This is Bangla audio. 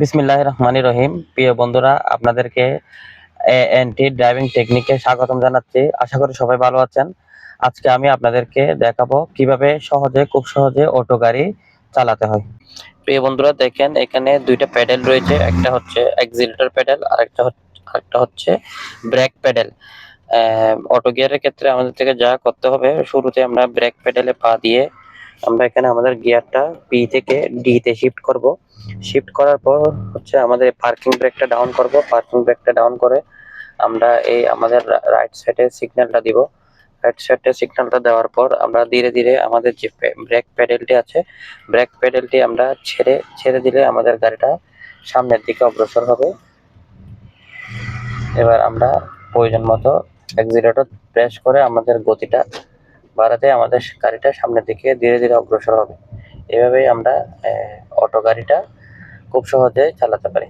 বিসমিল্লাহ রহমানির রহিম। প্রিয় বন্ধুরা, আপনাদেরকে এনটি ড্রাইভিং টেকনিকে স্বাগতম জানাচ্ছি। আশা করি সবাই ভালো আছেন। আজকে আমি আপনাদেরকে দেখাবো কীভাবে সহজে, খুব সহজে অটো গাড়ি চালাতে হয়। প্রিয় বন্ধুরা, দেখেন এখানে দুইটা প্যাডেল রয়েছে। একটা হচ্ছে এক্সিলেটর প্যাডেল, আর একটা আরেকটা হচ্ছে ব্রেক প্যাডেল। অটো গিয়ারের ক্ষেত্রে আমাদের থেকে যা করতে হবে, শুরুতে আমরা ব্রেক প্যাডেলে পা দিয়ে আমরা এখানে আমাদের গিয়ারটা পি থেকে ডি তে শিফট করব। শিফট করার পর হচ্ছে আমাদের পার্কিং ব্রেকটা ডাউন করব। পার্কিং ব্রেকটা ডাউন করে আমরা এই আমাদের রাইট সাইডে সিগন্যালটা দিব। রাইট সাইডে সিগন্যালটা দেওয়ার পর আমরা ধীরে ধীরে আমাদের যে ব্রেক প্যাডেলটি আছে ব্রেক প্যাডেলটি আমরা ছেড়ে ছেড়ে দিলে আমাদের গাড়িটা সামনের দিকে অগ্রসর হবে। এবার আমরা প্রয়োজন মতো এক্সিলেটর প্রেস করে আমাদের গতিটা বাড়াতে আমাদের গাড়িটা সামনের দিকে ধীরে ধীরে অগ্রসর হবে। এভাবেই আমরা অটো গাড়িটা খুব সহজে চালাতে পারি।